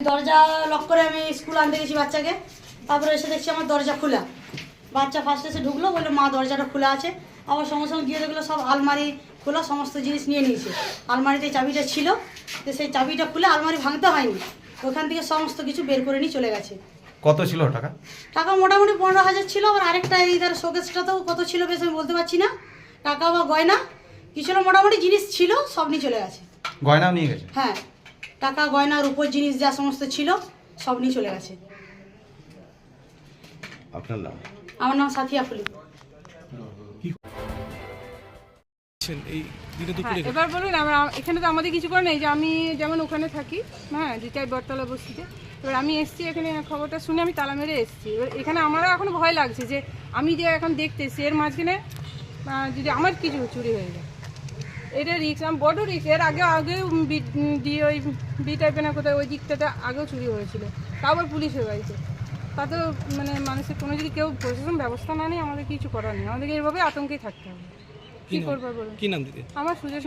দরজা লক করে আমি স্কুল আনতে গেছি বাচ্চাকে। তারপরে এসে দেখছি আমার দরজা খোলা। বাচ্চা ফার্স্ট এসে ঢুকলো, বলল, মা, দরজাটা খোলা আছে। আবার সঙ্গে সঙ্গে গিয়ে দেখল, সব আলমারি খোলা, সমস্ত জিনিস নিয়ে নিয়েছে। আলমারিতে চাবিটা ছিল, তো সেই চাবিটা খুলে আলমারি ভাঙতে হয়নি। ওখান থেকে সমস্ত কিছু বের করে নিয়ে চলে গেছে। কত ছিল টাকা? টাকা মোটামুটি পনেরো হাজার ছিল আবার আরেকটা এই ধর শোকেসটাতেও কত ছিল বেশ আমি বলতে পারছি না। টাকা বা গয়না কি ছিল মোটামুটি জিনিস ছিল সব নিয়ে চলে গেছে। গয়নাও নিয়ে গেছে? হ্যাঁ টাকা গয়নার উপর জিনিস যা সমস্ত ছিল সব নিয়ে চলে গেছে। আপনার নাম? আমার নাম সাথিয়া ফুলি এই দিনে হ্যাঁ দুপুরে এবার বলুন আমরা এখানে তো আমাদের কিছু করে নেই যে আমি যেমন ওখানে থাকি হ্যাঁ যেটাই বটতলা বস্তিতে এবার আমি এসছি এখানে খবরটা শুনে আমি তালা মেরে এসছি। এবার এখানে আমারও এখন ভয় লাগছে যে আমি যে এখন দেখতে এসছি এর মাঝখানে যদি আমার কিছু চুরি হয়ে যায়। এটা রিক্স আমি বড় রিক্স এর আগে আগেও বি- দিয়ে ওই বি টাইপের না কোথায় ওই দিকটাতে আগেও চুরি হয়েছিল তাও আবার পুলিশের বাড়িতে। তাতেও মানে মানুষের কোনো যদি কেউ প্রশাসন ব্যবস্থা না নেই আমাদের কিছু করার নেই আমাদেরকে এভাবে আতঙ্কেই থাকতে হবে। কী করব বলুন? কি নাম দিতে আমার সুযোগ